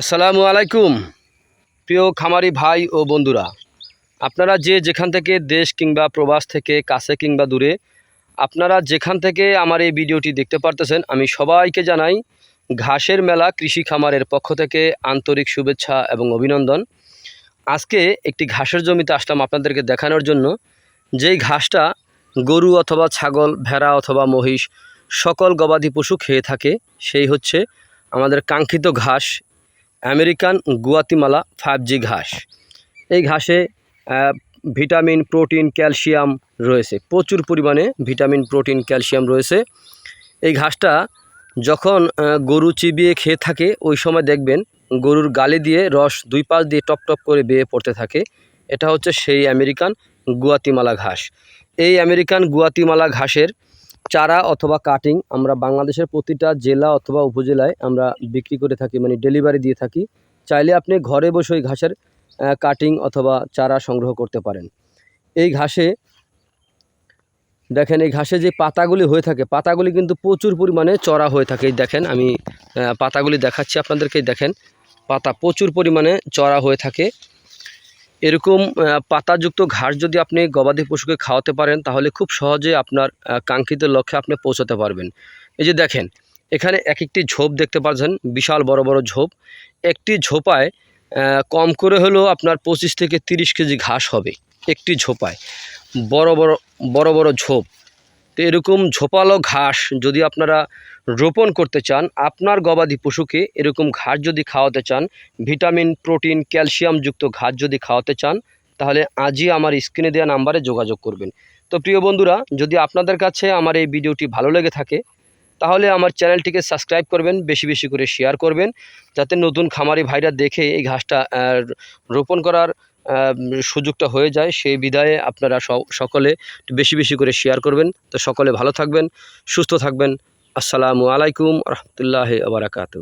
আসসালামু আলাইকুম, প্রিয় খামারি ভাই ও বন্ধুরা। আপনারা যে যেখান থেকে দেশ কিংবা প্রবাস থেকে কাছে কিংবা দূরে, আপনারা যেখান থেকে আমার এই ভিডিওটি দেখতে পারতেছেন, আমি সবাইকে জানাই ঘাসের মেলা কৃষি খামারের পক্ষ থেকে আন্তরিক শুভেচ্ছা এবং অভিনন্দন। আজকে একটি ঘাসের জমিতে আসলাম আপনাদেরকে দেখানোর জন্য। যেই ঘাসটা গরু অথবা ছাগল, ভেড়া অথবা মহিষ, সকল গবাদি পশু খেয়ে থাকে, সেই হচ্ছে আমাদের কাঙ্ক্ষিত ঘাস আমেরিকান গুয়াতিমালা ফাইভ জি ঘাস। এই ঘাসে ভিটামিন, প্রোটিন, ক্যালসিয়াম রয়েছে। প্রচুর পরিমাণে ভিটামিন, প্রোটিন, ক্যালসিয়াম রয়েছে। এই ঘাসটা যখন গরু চিবিয়ে খেয়ে থাকে, ওই সময় দেখবেন গরুর গালে দিয়ে রস দুই পাশ দিয়ে টপ টপ করে বেয়ে পড়তে থাকে। এটা হচ্ছে সেই আমেরিকান গুয়াতিমালা ঘাস। এই আমেরিকান গুয়াতিমালা ঘাসের চারা অথবা কাটিং আমরা বাংলাদেশের প্রতিটা জেলা অথবা উপজেলায় আমরা বিক্রি করে থাকি মানে ডেলিভারি দিয়ে থাকি। চাইলে আপনি ঘরে বসে ওই ঘাসের কাটিং অথবা চারা সংগ্রহ করতে পারেন। এই ঘাসে, দেখেন এই ঘাসে যে পাতাগুলি হয়ে থাকে, পাতাগুলি কিন্তু প্রচুর পরিমাণে চড়া হয়ে থাকে। দেখেন আমি পাতাগুলি দেখাচ্ছি আপনাদেরকে দেখেন পাতা প্রচুর পরিমাণে চড়া হয়ে থাকে। এরকম পাতাযুক্ত ঘাস যদি আপনি গবাদি পশুকে খাওয়াতে পারেন, তাহলে খুব সহজে আপনার কাঙ্ক্ষিত লক্ষ্যে আপনি পৌঁছাতে পারবেন। এই যে দেখেন, এখানে এক একটি ঝোপ দেখতে পাচ্ছেন, বিশাল বড় বড় ঝোপ। একটি ঝোপায় কম করে হলেও আপনার পঁচিশ থেকে তিরিশ কেজি ঘাস হবে, একটি ঝোপায়। বড় বড় বড় বড় ঝোপ। তো এরকম ঝোপালো ঘাস যদি আপনারা রোপণ করতে চান, আপনার গবাদি পশুকে এরকম ঘাস যদি খাওয়াতে চান, ভিটামিন, প্রোটিন ক্যালসিয়ামযুক্ত ঘাস যদি খাওয়াতে চান, তাহলে আজই আমার স্ক্রিনে দেওয়া নাম্বারে যোগাযোগ করবেন। তো প্রিয় বন্ধুরা, যদি আপনাদের কাছে আমার এই ভিডিওটি ভালো লেগে থাকে, তাহলে আমার চ্যানেলটিকে সাবস্ক্রাইব করবেন, বেশি বেশি করে শেয়ার করবেন, যাতে নতুন খামারি ভাইরা দেখে এই ঘাসটা রোপণ করার সুযোগটা হয়ে যায়, সেই বিদায়ে আপনারা সকলে একটু বেশি বেশি করে শেয়ার করবেন। তো সকলে ভালো থাকবেন, সুস্থ থাকবেন। আসসালামু আলাইকুম রহমতুল্লাহ আবরাকাতু